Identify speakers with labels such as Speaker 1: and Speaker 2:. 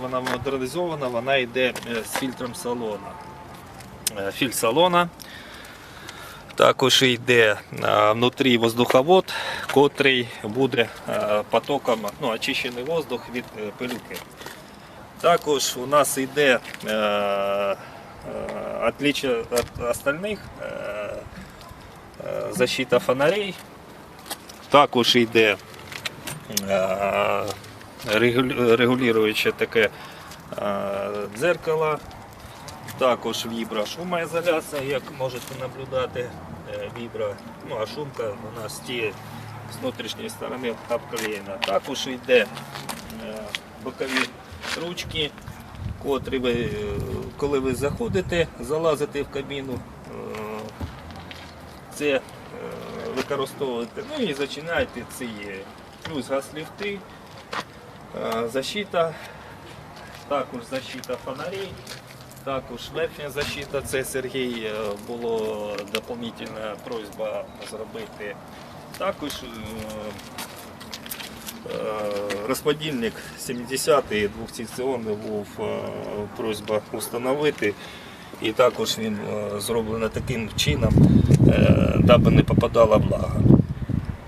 Speaker 1: вона модернізована, вона йде е, з фільтром салона. Е, Фільтр салона. Також йде е, внутрі воздуховод, котрий буде потоком ну, очищений воздух від пилюки. Також у нас йде отличие від остальних защита фонарей. Також йде регулююче таке е, дзеркало. Також вібра шумоізоляція, як можете наблюдати, е, вібра, ну а шумка у нас ті з внутрішньої сторони обклеєна. Також йде е, бокові ручки, котрі ви, коли ви заходите, залазите в кабіну, це використовуєте, ну і починаєте ці плюс газ-ліфти, е, защита, також защита фонарей. Також верхня защита, це Сергій е, було доповнительна просьба зробити. Також е, е, розподільник 70-й двохсекціонний був е, просьба встановити. І також він е, зроблений таким чином, е, даби не попадала влага.